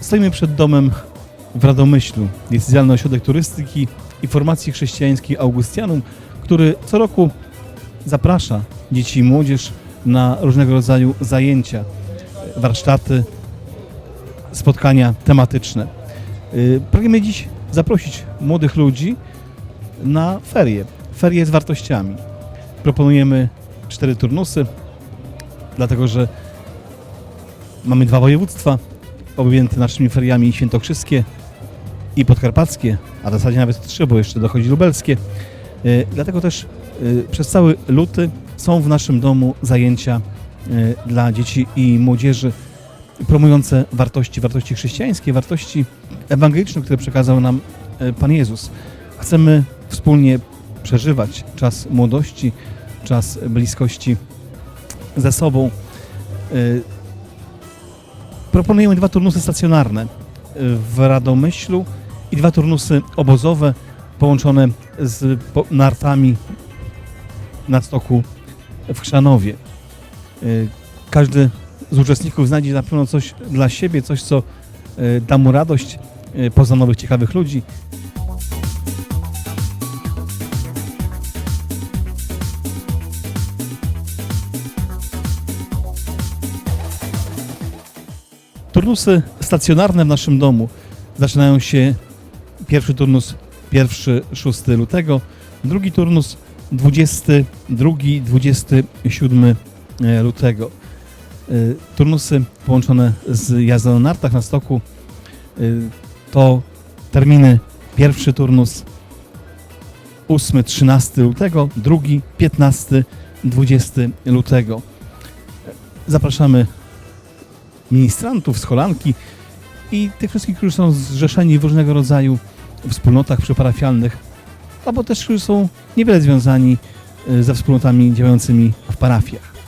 Stoimy przed domem w Radomyślu, diecezjalny ośrodek turystyki i formacji chrześcijańskiej Augustianum, który co roku zaprasza dzieci i młodzież na różnego rodzaju zajęcia, warsztaty, spotkania tematyczne. Y, Pragniemy dziś zaprosić młodych ludzi na ferie, ferie z wartościami. Proponujemy cztery turnusy, dlatego że mamy dwa województwa objęte naszymi feriami świętokrzyskie i podkarpackie, a w zasadzie nawet trzy, bo jeszcze dochodzi lubelskie. Y, Dlatego też y, przez cały luty są w naszym domu zajęcia y, dla dzieci i młodzieży promujące wartości, wartości chrześcijańskie, wartości ewangeliczne, które przekazał nam Pan Jezus. Chcemy wspólnie przeżywać czas młodości, czas bliskości ze sobą. Proponujemy dwa turnusy stacjonarne y, w Radomyślu i dwa turnusy obozowe połączone z nartami na stoku w Chrzanowie. Y, Każdy z uczestników znajdzie na pewno coś dla siebie, coś co y, da mu radość, poza nowych ciekawych ludzi. Turnusy stacjonarne w naszym domu zaczynają się pierwszy turnus 1-6 lutego, drugi turnus 22-27 lutego. Y, Turnusy połączone z jazdą na nartach na stoku y, to terminy pierwszy turnus 8-13 lutego, drugi 15-20 lutego. Zapraszamy ministrantów, scholanki i tych wszystkich, którzy są zrzeszeni w różnego rodzaju wspólnotach przyparafialnych, albo też, którzy są niewiele związani y, ze wspólnotami działającymi w parafiach.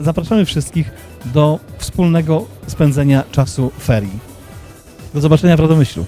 Zapraszamy wszystkich do wspólnego spędzenia czasu ferii. Do zobaczenia w Radomyślu.